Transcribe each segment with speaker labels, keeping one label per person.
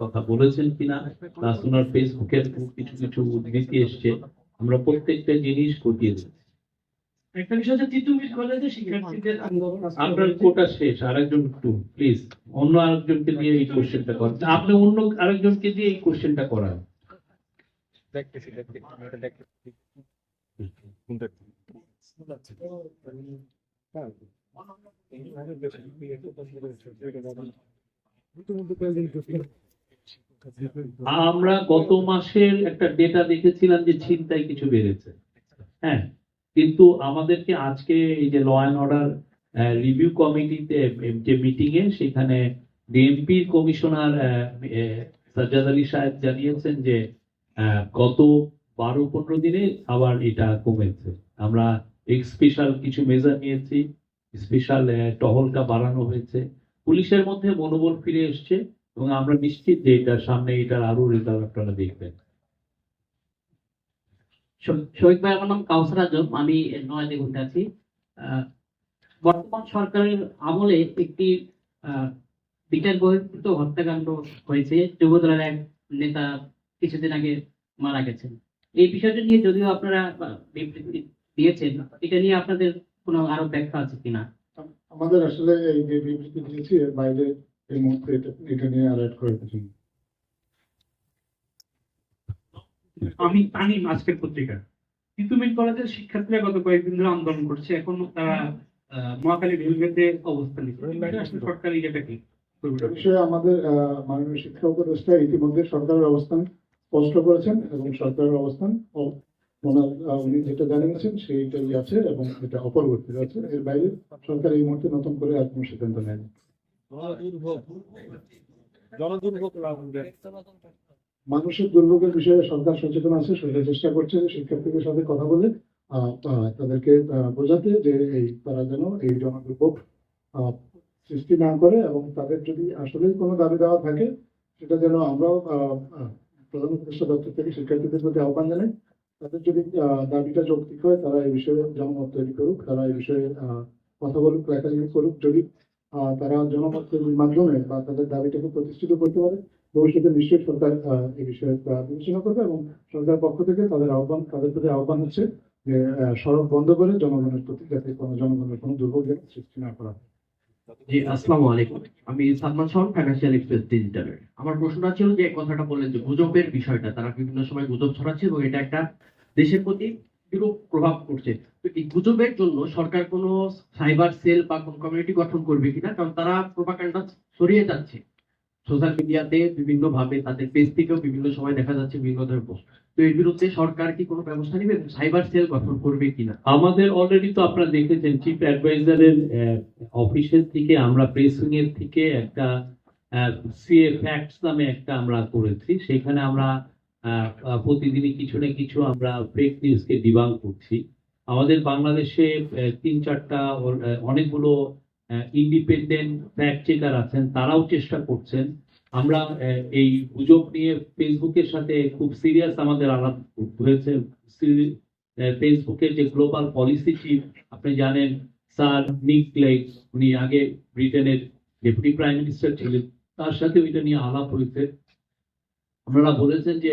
Speaker 1: কথা বলেছেন কিনা প্লাস ওনার ফেসবুকের কিছু কিছু উদ্ধৃতি এসছে। আমরা প্রত্যেকটা জিনিস খতিয়ে আপনার কোটা শেষ আরেকজন একটু প্লিজ অন্য আরেকজনকে দিয়ে এই কোশ্চেনটা করেন। আপনি অন্য আরেকজনকে দিয়ে এই কোশ্চেনটা করান।
Speaker 2: দেখতেছি।
Speaker 1: আমরা গত মাসের একটা ডেটা দেখেছিলাম যে ছিনতাই কিছু বেড়েছে। হ্যাঁ কিন্তু আমাদেরকে আজকে এই যে ল অ্যান্ড অর্ডার রিভিউ কমিটিতে যে মিটিং এ সেখানে ডিএমপি কমিশনার সাজ্জাদ আলী সাহেব জানিয়েছেন যে গত বারো পনেরো দিনে আবার এটা কমেছে। আমরা স্পেশাল কিছু মেজার নিয়েছি স্পেশাল টহলটা বাড়ানো হয়েছে। পুলিশের মধ্যে মনোবল ফিরে এসছে এবং আমরা নিশ্চিত যে এটার সামনে এটার আরও রেজাল্ট আপনারা দেখবেন।
Speaker 3: শহীদ ভাই, আমার নাম কাউসার আজম। আমি নয়াদি ঘুরতে আছি। বর্তমান সরকারের আমলে একটি বিচার বহির্ভূত হত্যাকাণ্ড হয়েছে। যুবদলের এক নেতা কিছুদিন আগে মারা গেছেন। এই বিষয়টা নিয়ে যদিও আপনারা দিয়েছেন, এটা নিয়ে আপনাদের কোনো আরও ব্যাখ্যা আছে কিনা?
Speaker 4: আমাদের আসলে এই যে বিবৃতি দিয়েছি এর বাইরে এই মুহূর্তে এটা নিয়ে আর অ্যাড করে কিছু নেই।
Speaker 5: আমি তানিম আজকের পত্রিকা। তিতুমির কলেজের শিক্ষার্থীরা গত কয়েকদিন ধরে আন্দোলন করছে। এখন তারা আহ, মহাখালী রেলগেটে অবস্থান নিচ্ছে সরকার এটা কি?
Speaker 4: বিষয়ে আমাদের আহ, মাননীয় শিক্ষা উপদেষ্টা ইতিমধ্যে সরকারের অবস্থান স্পষ্ট করেছেন এবং সরকারের অবস্থান ও- ওনার উনি যেটা জানিয়েছেন সেইটাই আছে এবং এটা অপরিবর্তিত আছে। এর বাইরে সরকার এই মুহূর্তে নতুন করে আর কোনো সিদ্ধান্ত নেয়নি। মানুষের দুর্ভোগের বিষয়ে সরকার সচেতন আছে সরকার চেষ্টা করছে শিক্ষার্থীদের সাথে কথা বলে তাদেরকে বোঝাতে যে এই তারা যেন এই জনদুর্ভোগ সৃষ্টি না করে এবং তাদের যদি আসলেই কোনো দাবি দেওয়া থাকে সেটা যেন আমরাও প্রধান উপদেষ্টা দপ্তর থেকে শিক্ষার্থীদের প্রতি আহ্বান জানাই। তাদের যদি দাবিটা যৌক্তিক হয়, তারা এই বিষয়ে জনমত তৈরি করুক, তারা এই বিষয়ে কথা বলুক লেখালেখি করুক, যদি তারা জনমত তৈরির মাধ্যমে বা তাদের দাবিটাকে প্রতিষ্ঠিত করতে পারে, ভবিষ্যতে নিশ্চয়ই সরকার এই বিষয়ে বিবেচনা করবে এবং সরকার পক্ষ থেকে তাদের আহ্বান, তাদের প্রতি আহ্বান হচ্ছে যে সড়ক বন্ধ করে জনগণের প্রতি যাতে কোনো জনগণের কোনো দুর্ভোগ যেন সৃষ্টি না করা হয়।
Speaker 6: জি, আসসালামু আলাইকুম। আমি সালমান এক্সপ্রেস ডিজিটালের আমার প্রশ্নটা ছিল যে কথাটা বললেন যে, গুজবের বিষয়টা, তারা বিভিন্ন সময় গুজব ছড়াচ্ছে এবং এটা একটা দেশের প্রতি বিরূপ প্রভাব পড়ছে। তো এই গুজবের জন্য সরকার কোনো সাইবার সেল বা কোন কমিউনিটি গঠন করবে কিনা? কারণ তারা প্রোপাকাণ্ডা ছড়িয়ে যাচ্ছে। সোশ্যাল মিডিয়াতে বিভিন্ন ভাবে তাদের পেজ থেকেও বিভিন্ন সময় দেখা যাচ্ছে বিভিন্ন ধরনের পোস্ট তো এর বিরুদ্ধে সরকার কি কোনো ব্যবস্থা নেবে? সাইবার সেল গঠন করবে কিনা?
Speaker 1: আমাদের অলরেডি তো আপনারা দেখেছেন চিফ অ্যাডভাইজারের অফিসের থেকে আমরা প্রেসিং এর থেকে একটা সিএ ফ্যাক্টস নামে একটা আমরা করেছি। সেখানে আমরা প্রতিদিনই কিছু না কিছু আমরা ফেক নিউজকে ডিবাং করছি। আমাদের বাংলাদেশে তিন চারটা অনেকগুলো ইন্ডিপেন্ডেন্ট ফ্যাক্ট চেকার আছেন, তারাও চেষ্টা করছেন আমরা এই গুজব নিয়ে ফেসবুকের সাথে খুব সিরিয়াস আমাদের আলাপ হয়েছে। ফেসবুকের যে গ্লোবাল পলিসি চিফ আপনি জানেন, স্যার নিক ক্লেগ, উনি আগে ব্রিটেনের ডেপুটি প্রাইম মিনিস্টার ছিলেন। তার সাথে ওইটা নিয়ে আলাপ হয়েছে। ওনারা বলেছেন যে,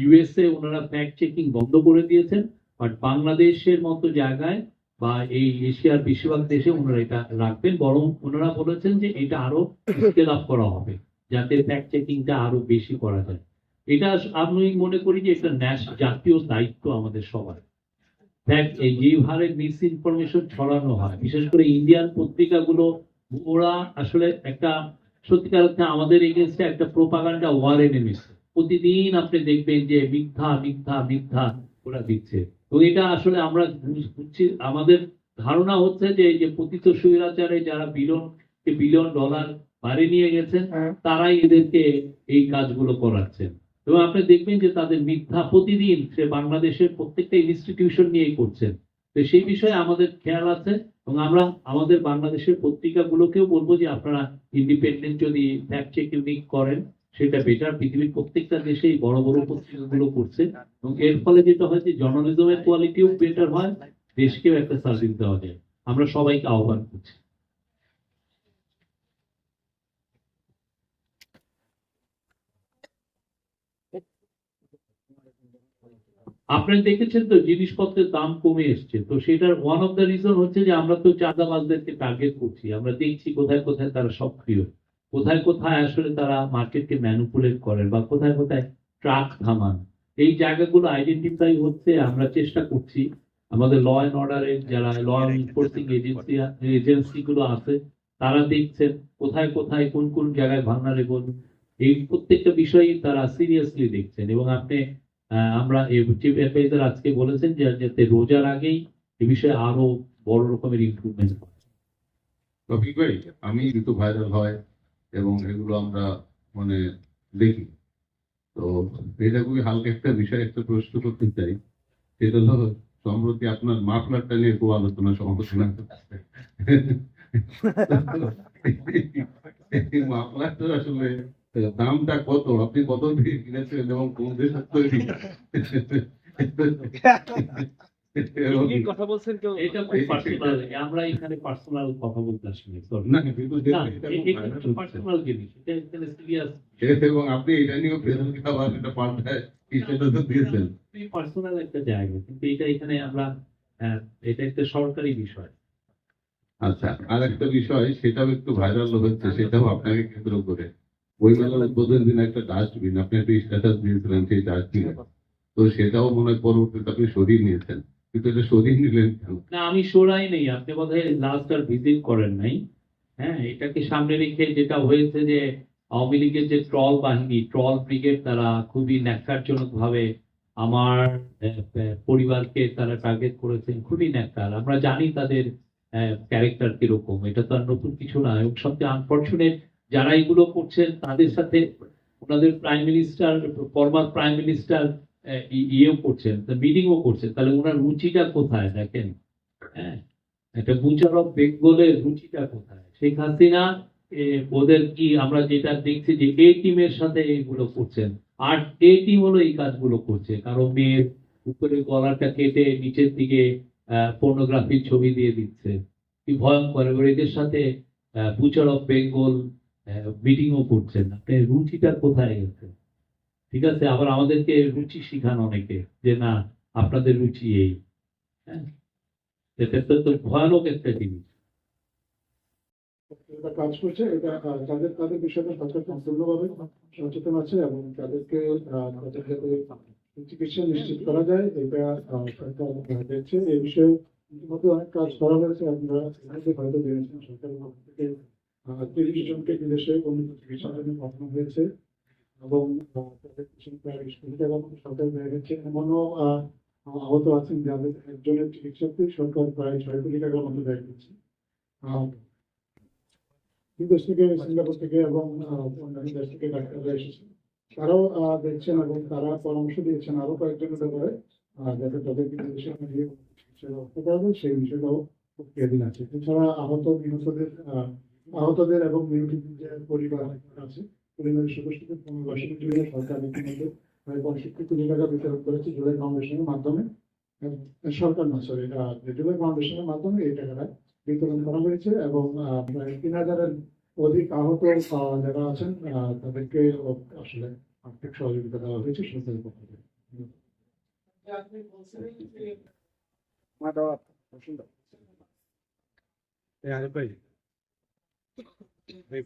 Speaker 1: ইউএসএ ওনারা ফ্যাক্ট চেকিং বন্ধ করে দিয়েছেন বাট বাংলাদেশের মতো জায়গায় বা এই এশিয়ার বেশিরভাগ দেশে ওনারা এটা রাখবেন। বরং ওনারা বলেছেন যে, এটা আরও স্কেল আপ করা হবে। যাতে ফ্যাক্ট চেকিংটা আরও বেশি করা যায়। এটা আমি মনে করি যে এটা ন্যাশ জাতীয় দায়িত্ব আমাদের সবার। এই যে হারে মিস ইনফরমেশন ছড়ানো হয়, বিশেষ করে ইন্ডিয়ান পত্রিকাগুলো, ওরা আসলে একটা সত্যিকার অর্থে আমাদের এগেনস্টে একটা প্রোপাগান্ডা ওয়ারে নেমেছে প্রতিদিন আপনি দেখবেন যে মিথ্যা মিথ্যা মিথ্যা ওরা দিচ্ছে। তো এটা আসলে আমরা বুঝছি, আমাদের ধারণা হচ্ছে যে যে পতিত স্বৈরাচারে যারা বিলিয়ন বিলিয়ন ডলার বাইরে নিয়ে গেছেন তারাই এদেরকে এই কাজগুলো করাচ্ছেন। এবং আপনি দেখবেন যে তাদের মিথ্যা প্রতিদিন সে বাংলাদেশের প্রত্যেকটা ইনস্টিটিউশন নিয়েই করছেন। তো সেই বিষয়ে আমাদের খেয়াল আছে এবং আমরা আমাদের বাংলাদেশের পত্রিকাগুলোকেও বলব যে আপনারা ইন্ডিপেন্ডেন্ট যদি ফ্যাক্ট চেকিং করেন সেটা বেটার পৃথিবীর প্রত্যেকটা দেশেই বড় বড় পত্রিকাগুলো করছে এবং এর ফলে যেটা হয় যে জার্নালিজমের কোয়ালিটিও বেটার হয় দেশকেও একটা সার্ভিস দেওয়া যায়। আমরা সবাইকে আহ্বান করছি। আপনারা দেখেছেন তো, জিনিসপত্রের দাম কমে এসছে। তো সেটার ওয়ান অফ দ্য রিজন হচ্ছে যে আমরা তো চাঁদাবাজদেরকে টার্গেট করছি। আমরা দেখছি কোথায় কোথায় তারা সক্রিয়। কোথায় কোথায় আসলে তারা মার্কেটকে ম্যানুপুলেট করেন বা কোথায় কোথায় ট্রাক থামান। এই জায়গাগুলো আইডেন্টিফাই হচ্ছে, আমরা চেষ্টা করছি। আমাদের ল অ্যান্ড অর্ডারের যারা ল এনফোর্সিং এজেন্সি এজেন্সি গুলো আছে, তারা দেখছেন কোথায় কোথায় কোন কোন জায়গায় ভাঙনা ভাঙনারেবল এই প্রত্যেকটা বিষয়ই তারা সিরিয়াসলি দেখছেন এবং আপনি আমরা চিফ অ্যাডভাইজার আজকে বলেছেন যে যাতে রোজার আগেই এ বিষয়ে আরও বড় রকমের ইমপ্রুভমেন্ট হয়।
Speaker 7: ভাই আমি ঋতু ভাইরাল হয় এবং এগুলো আমরা মানে দেখি তো এটা খুবই হালকা একটা বিষয় একটা প্রশ্ন করতে চাই। সেটা হলো সম্প্রতি আপনার মাফলারটা নিয়ে খুব আলোচনা সমালোচনা মাফলারটা আসলে দামটা কত? আপনি কত দিয়ে কিনেছেন এবং কোন দেশের তৈরি
Speaker 2: কথা বলছেন কেউ?
Speaker 1: এটা খুব পার্সোনাল আমরা এখানে পার্সোনাল কথা বলতে আসিনি
Speaker 7: না কিন্তু।
Speaker 1: পার্সোনাল জিনিস এটা এখানে সিরিয়াস
Speaker 7: এবং আপনি এটা নিয়েও ফেসবুক আবার এটা পাল্টায় সেটা তো দিয়েছেন।
Speaker 1: পার্সোনাল একটা জায়গা কিন্তু এটা এখানে আমরা আহ, এটা একটা সরকারি বিষয়।
Speaker 7: আচ্ছা আর একটা বিষয় সেটাও একটু ভাইরাল হচ্ছে সেটাও আপনাকে কেন্দ্র করে। ওই মেলার উদ্বোধন দিন একটা ডাস্টবিন আপনি একটা স্ট্যাটাস দিয়েছিলেন সেই ডাস্টবিন তো সেটাও মনে পরবর্তীতে আপনি সরিয়ে নিয়েছেন। কিন্তু এটা সরিয়ে নিলেন
Speaker 1: না, আমি সরাই নেই। আপনি বোধহয় লাস্ট আর ভিজিট করেন নাই। হ্যাঁ এটাকে সামনে রেখে যেটা হয়েছে যে আওয়ামী লীগের যে ট্রল বাহিনী ট্রল ব্রিগেড তারা খুবই ন্যাক্কারজনক ভাবে আমার পরিবারকে তারা টার্গেট করেছেন। খুবই ন্যাক্কার। আমরা জানি তাদের ক্যারেক্টার কীরকম। এটা তো আর নতুন কিছু না। এবং সবচেয়ে আনফর্চুনেট যারা এগুলো করছেন, তাদের সাথে ওনাদের prime minister former prime minister ইয়েও করছেন মিটিংও করছেন। তাহলে ওনার রুচিটা কোথায় দেখেন? হ্যাঁ? একটা বুচার অফ বেঙ্গলের রুচিটা কোথায়? শেখ হাসিনা ওদের কি আমরা যেটা দেখছি যে এ টিমের সাথে এগুলো করছেন, আর এ টিম হলো এই কাজগুলো করছে। কারও মেয়ের উপরে গলাটা কেটে নিচের দিকে পর্নোগ্রাফির ছবি দিয়ে দিচ্ছে। কি ভয়ঙ্কর, এবার এদের সাথে বুচার অফ বেঙ্গল মিটিংও করছেন। আপনি রুচিটা কোথায় গেছে ঠিক আছে আবার আমাদেরকে রুচি শিখান অনেকে যে না আপনাদের রুচি এই। হ্যাঁ তো ভয়ানক একটা জিনিস।
Speaker 4: কাজ করছে এটা আহ, তাদের বিষয়টা সরকার সম্পূর্ণভাবে সচেতন আছে এবং তাদেরকে চিকিৎসা নিশ্চিত করা যায় এটা সরকার দেখছে। এই বিষয়ে ইতিমধ্যে অনেক কাজ করা হয়েছে আপনারা হয়তো থেকে। তিরিশ জনকে বিদেশে উন্নত চিকিৎসার জন্য হয়েছে এবং সরকার ব্যয় হচ্ছে। এমনও আহত আছেন যাদের একজনের চিকিৎসাতে সরকার প্রায় ছয় কোটি টাকার মতো ব্যয় করছে। বিদেশ থেকে, সিঙ্গাপুর থেকে এবং দেশ থেকে ডাক্তাররা এসেছেন। তারাও দেখছেন এবং তারা পরামর্শ দিয়েছেন আরও কয়েকজনের ব্যাপারে। যাতে তাদেরকে বিদেশে পাঠিয়ে চিকিৎসার ব্যবস্থা করা যায়, সেই বিষয়টাও প্রক্রিয়াধীন আছে। এছাড়া আহত নিহতদের আহতদের এবং নিহতদের যে পরিবার আছে। পরিবারের সদস্যদের পুনর্বাসনের জন্য সরকার ইতিমধ্যে প্রায় পঁয়ষট্টি কোটি টাকা বিতরণ করেছে জুলাই ফাউন্ডেশনের মাধ্যমে। সরকার না সরি জুলাই ফাউন্ডেশনের মাধ্যমে এই টাকাটা বিতরণ করা হয়েছে এবং প্রায় তিন হাজারের অধিক আহত আহ, যারা আছেন আহ, তাদেরকে আসলে আর্থিক সহযোগিতা দেওয়া হয়েছে সরকারের পক্ষ থেকে।
Speaker 2: এই আরিফ ভাই। এই,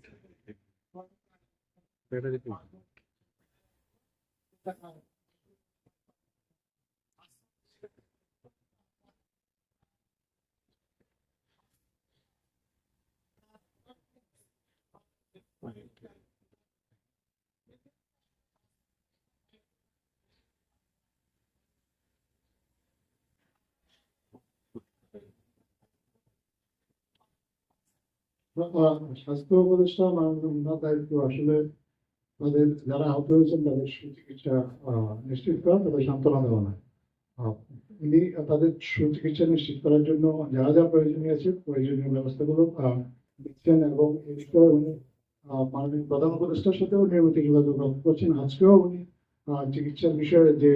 Speaker 4: স্বাস্থ্য উপদেষ্টা মাননীয় দায়িত্ব আসলে তাদের যারা আহত হয়েছেন তাদের সুচিকিৎসা নিশ্চিত করা তাদের সান্ত্বনা দেওয়া না আহ, উনি তাদের সুচিকিৎসা নিশ্চিত করার জন্য যা যা প্রয়োজনীয় আছে প্রয়োজনীয় ব্যবস্থাগুলো দিচ্ছেন এবং এই বিষয়ে উনি মাননীয় প্রধান উপদেষ্টার সাথেও নিয়মিত যোগাযোগ করছেন। আজকেও উনি চিকিৎসার বিষয়ে যে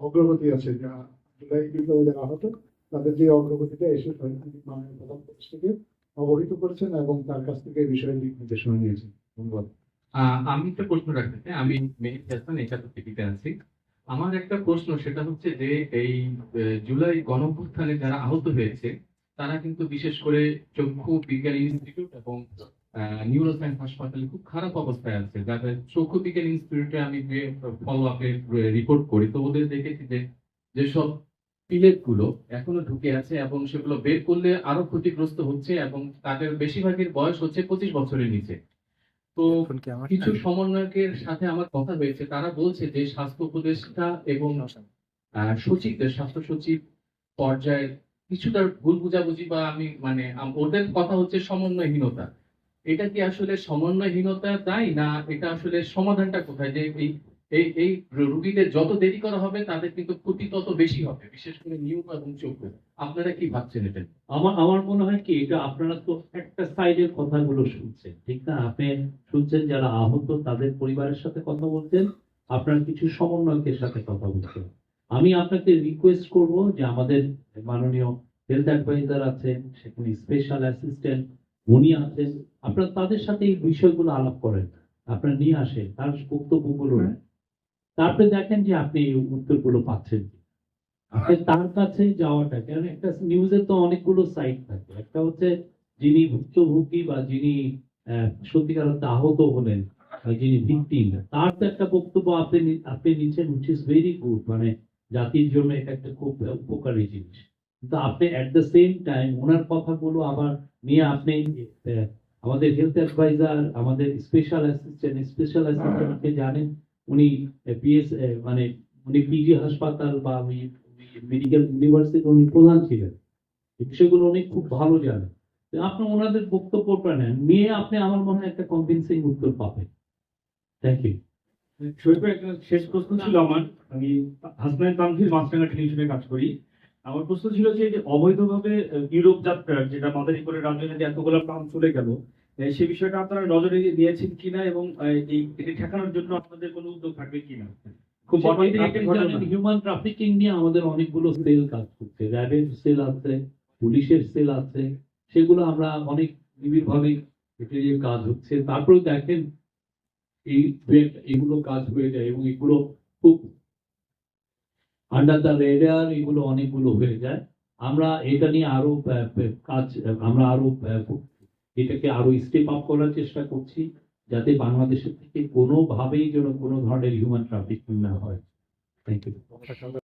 Speaker 4: অগ্রগতি আছে যা জুলাই যারা আহত তাদের যে অগ্রগতিটা এসে মাননীয় প্রধান উপদেষ্টাকে অবহিত করেছেন এবং তার কাছ থেকে এই বিষয়ে দিক নির্দেশনা নিয়েছেন। ধন্যবাদ।
Speaker 8: আমি একটা প্রশ্ন রাখতে চাই। আমি মেহেদি হাসান একাত্তর টিভিতে আছি। আমার একটা প্রশ্ন, সেটা হচ্ছে যে এই জুলাই গণঅভ্যুত্থানে যারা আহত হয়েছে, তারা কিন্তু বিশেষ করে চক্ষু বিজ্ঞান ইনস্টিটিউট এবং নিউরো সায়েন্স হাসপাতালে খুব খারাপ অবস্থায় আছে। যাদের চক্ষু বিজ্ঞান ইনস্টিটিউটে আমি যে ফলো আপের রিপোর্ট করি, তো ওদের দেখেছি যে, যেসব পিলেটগুলো এখনও ঢুকে আছে এবং সেগুলো বের করলে আরও ক্ষতিগ্রস্ত হচ্ছে এবং তাদের বেশিরভাগের বয়স হচ্ছে পঁচিশ বছরের নিচে। তো কিছু সমন্বয়কের সাথে আমার কথা হয়েছে তারা বলছে যে স্বাস্থ্য উপদেষ্টা এবং সচিবদের স্বাস্থ্য সচিব পর্যায়ের কিছুটা ভুল বুঝাবুঝি বা আমি মানে ওদের কথা হচ্ছে সমন্বয়হীনতা। এটা কি আসলে সমন্বয়হীনতা তাই না এটা আসলে সমাধানটা কোথায়? যে এই এই এই রুগীদের যত দেরি করা হবে তাদের কিন্তু ক্ষতি তত বেশি হবে বিশেষ করে নিউরো এবং চোখে। আপনারা কি ভাবছেন এটা?
Speaker 1: আমার আমার মনে হয় কি এটা আপনারা তো একটা সাইডের কথাগুলো শুনছেন ঠিক না? আপনি শুনছেন যারা আহত তাদের পরিবারের সাথে কথা বলছেন আপনার কিছু সমন্বয়কের সাথে কথা বলছেন। আমি আপনাকে রিকোয়েস্ট করব যে আমাদের মাননীয় হেলথ অ্যাডভাইজার আছেন সেখানে স্পেশাল অ্যাসিস্ট্যান্ট উনি আছেন আপনারা তাদের সাথে এই বিষয়গুলো আলাপ করেন আপনারা নিয়ে আসেন তার বক্তব্যগুলো নেন। তারপরে দেখেন যে আপনি এই উত্তরগুলো পাচ্ছেন আপনি তার কাছে যাওয়াটা কারণ একটা নিউজের তো অনেকগুলো সাইট থাকে। একটা হচ্ছে যিনি ভুক্তভোগী বা যিনি সত্যিকার অর্থে আহত হলেন যিনি ভিকটিম তার তো একটা বক্তব্য আপনি আপনি নিচ্ছেন উইচ ইজ ভেরি গুড মানে জাতির জন্য এটা একটা খুব উপকারী জিনিস। কিন্তু আপনি অ্যাট দ্য সেম টাইম ওনার কথাগুলো আবার নিয়ে আপনি আমাদের হেলথ অ্যাডভাইজার আমাদের স্পেশাল অ্যাসিস্ট্যান্ট স্পেশাল অ্যাসিস্ট্যান্টকে জানেন উনি পিএস মানে উনি পিজি হাসপাতাল বা ওই মেডিকেল ইউনিভার্সিটি উনি প্রধান ছিলেন। এই বিষয়গুলো উনি খুব ভালো জানেন। আপনি ওনাদের বক্তব্য নেন নিয়ে আপনি আমার মনে হয় একটা কনভিনসিং উত্তর পাবেন। থ্যাংক ইউ
Speaker 5: একটা শেষ প্রশ্ন ছিল আমার। আমি হাসনাইন তানভীর মাছরাঙ্গা কাজ করি। আমার প্রশ্ন ছিল যে অবৈধভাবে ইউরোপ যাত্রা যেটা মাদারী করে রাজনীতি এতগুলো প্রাণ চলে গেল সেই বিষয়টা আপনারা নজরে নিয়েছেন কিনা এবং এই ঠেকানোর জন্য আপনাদের কোনো উদ্যোগ থাকবে কিনা? খুব।
Speaker 1: হিউম্যান ট্রাফিকিং নিয়ে আমাদের অনেকগুলো সেল কাজ করছে। র্যাবের সেল আছে পুলিশের সেল আছে সেগুলো আমরা অনেক নিবিড়ভাবে এটা নিয়ে কাজ হচ্ছে। তারপরে দেখেন এই এগুলো কাজ হয়ে যায় এবং এগুলো খুব আন্ডার দ্য রেডার এগুলো অনেকগুলো হয়ে যায়। আমরা এটা নিয়ে আরও কাজ আমরা আরও এটাকে আরও স্টেপ আপ করার চেষ্টা করছি, যাতে বাংলাদেশের থেকে কোনোভাবেই যেন কোনো ধরনের হিউম্যান ট্রাফিকিং না হয়। Thank you